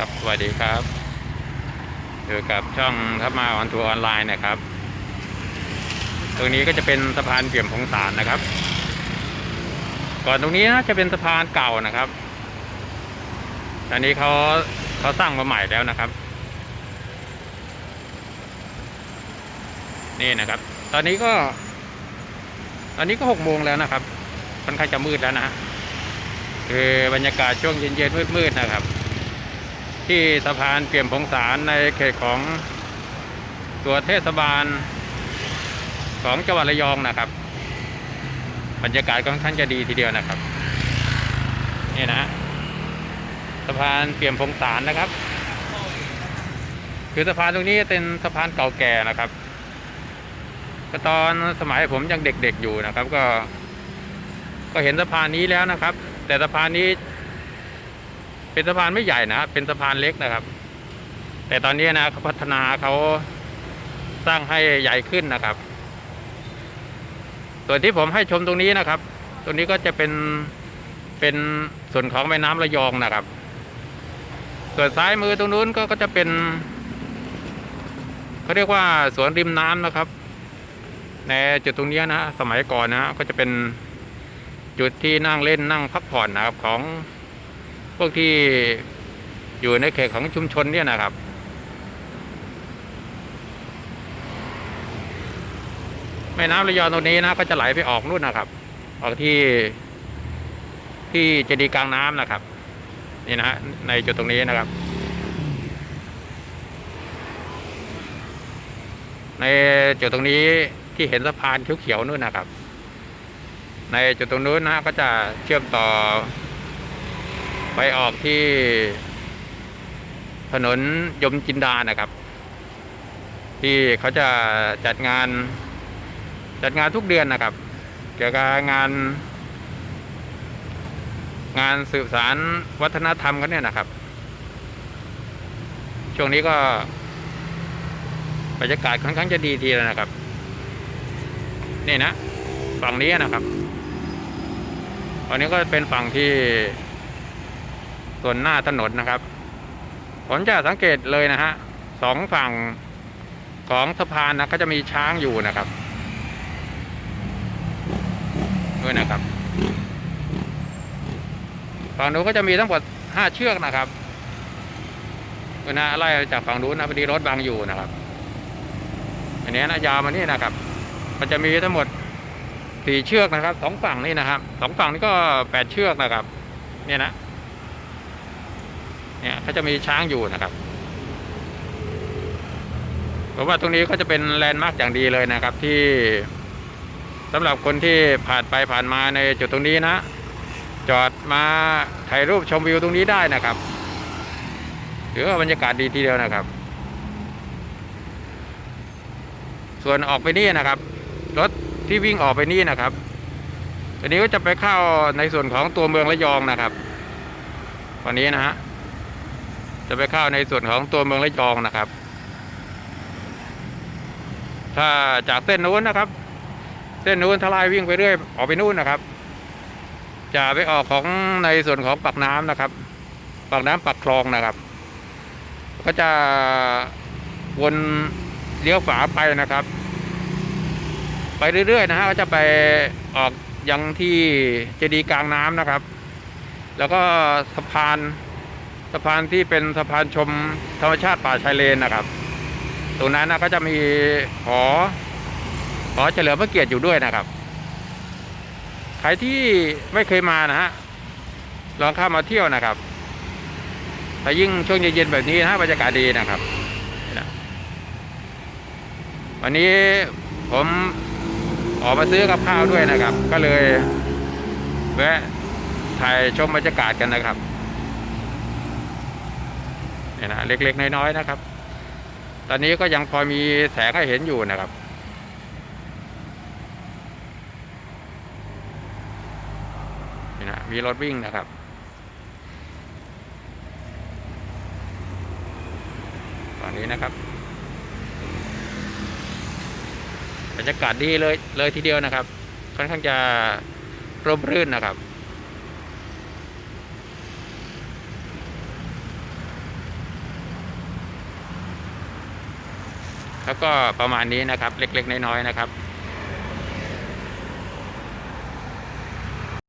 ครับ สวัสดีครับอยู่กับช่องทับมาออนทัวร์ออนไลน์นะครับ ตรงนี้ก็จะเป็นสะพานเปี่ยมพงสารนะครับ ก่อนตรงนี้นะจะเป็นสะพานเก่านะครับตอนนี้เขาเขาสร้างมาใหม่แล้วนะครับ นี่นะครับ ตอนนี้ก็ ตอนนี้ก็หกโมงแล้วนะครับค่อนข้างจะมืดแล้วนะฮะคือบรรยากาศช่วงเย็นๆมืดๆนะครับ ที่สะพานเปี่ยมพงสารในเขตของตัวเทศบาลของจังหวัดระยองนะครับ บรรยากาศค่อนข้างจะดีทีเดียวนะครับ นี่นะฮะสะพานเปี่ยมพงสารนะครับ คือสะพานตรงนี้เป็นสะพานเก่าแก่นะครับ ก็ตอนสมัยผมยังเด็กๆอยู่นะครับ ก็ ก็เห็นสะพานนี้แล้วนะครับ แต่สะพานนี้ เป็นสะพานไม่ใหญ่นะเป็นสะพานเล็กนะครับ แต่ตอนนี้นะเขาพัฒนาเขาสร้างให้ใหญ่ขึ้นนะครับ ส่วนที่ผมให้ชมตรงนี้นะครับ ตรงนี้ก็จะเป็นเป็นส่วนของแม่น้ำระยองนะครับ ส่วนซ้ายมือตรงนู้นก็ก็จะเป็นเขาเรียกว่าสวนริมน้ำนะครับ ในจุดตรงนี้นะสมัยก่อนนะก็จะเป็นจุดที่นั่งเล่นนั่งพักผ่อนนะครับของ วกที่อยู่ในเขตของชุมชนเนี่ยนะครับ แม่น้ำระยองตรงนี้นะก็จะไหลไปออกนู่นนะครับ ออกที่ที่เจดีย์กลางน้ำนะครับ นี่นะฮะในจุดตรงนี้นะครับ ในจุดตรงนี้ที่เห็นสะพานเขียวๆนู่นนะครับ ในจุดตรงนู้นนะก็จะเชื่อมต่อ ไปออกที่ ถนนยมจินดานะครับ ที่เขาจะจัดงาน จัดงานทุกเดือนนะครับ เกี่ยวกับงาน งานสืบสารวัฒนธรรมกันเนี่ยนะครับ ช่วงนี้ก็บรรยากาศค่อนข้างจะดีทีแล้วนะครับ นี่นะ ฝั่งนี้นะครับฝั่งนี้ก็เป็นฝั่งที่ ส่วนหน้าถนนนะครับ ผมจะสังเกตเลยนะฮะสองฝั่งของสะพานนะก็จะมีช้างอยู่นะครับด้วยนะครับฝั่งนู้นก็จะมีทั้งหมดห้าเชือกนะครับด้วยนะไล่จากฝั่งนู้นนะพอดีรถบังอยู่นะครับอันนี้นะยาวมานี่นะครับ มันจะมีทั้งหมดสี่เชือกนะครับสองฝั่งนี่นะครับสองฝั่งนี่ก็แปดเชือกนะครับ เนี่ยนะ เนี่ยเขาจะมีช้างอยู่นะครับผมว่าตรงนี้ก็จะเป็นแลนด์มาร์กอย่างดีเลยนะครับ ที่สำหรับคนที่ผ่านไปผ่านมาในจุดตรงนี้นะ จอดมาถ่ายรูปชมวิวตรงนี้ได้นะครับถือว่าบรรยากาศดีทีเดียวนะครับ ส่วนออกไปนี่นะครับ รถที่วิ่งออกไปนี่นะครับอันนี้ก็จะไปเข้าในส่วนของตัวเมืองระยองนะครับ วันนี้นะฮะ จะไปเข้าในส่วนของตัวเมืองระยองนะครับ ถ้าจากเส้นนู้นนะครับ เส้นนู้นทลายวิ่งไปเรื่อยออกไปนู่นนะครับ จะไปออกของในส่วนของปากน้ำนะครับปากน้ำปากคลองนะครับ ก็จะวนเลี้ยวฝาไปนะครับ ไปเรื่อยๆนะฮะก็จะไปออกยังที่เจดีย์กลางน้ำนะครับ แล้วก็สะพาน สะพานที่เป็นสะพานชมธรรมชาติป่าชายเลนนะครับ ตรงนั้นนะก็จะมีหอหอเฉลิมพระเกียรติอยู่ด้วยนะครับ ใครที่ไม่เคยมานะฮะลองข้ามาเที่ยวนะครับแต่ยิ่งช่วงเย็นๆแบบนี้นะบรรยากาศดีนะครับ วันนี้ผมออกมาซื้อกับข้าวด้วยนะครับ ก็เลยแวะถ่ายชมบรรยากาศกันนะครับ เนี่ยนะเล็กๆน้อยๆนะครับ ตอนนี้ก็ยังพอมีแสงให้เห็นอยู่นะครับนี่นะมีรถวิ่งนะครับตอนนี้นะครับบรรยากาศดีเลยเลยทีเดียวนะครับ ค่อนข้างจะร่มรื่นนะครับ แล้วก็ประมาณนี้นะครับ เล็กๆน้อยๆนะครับ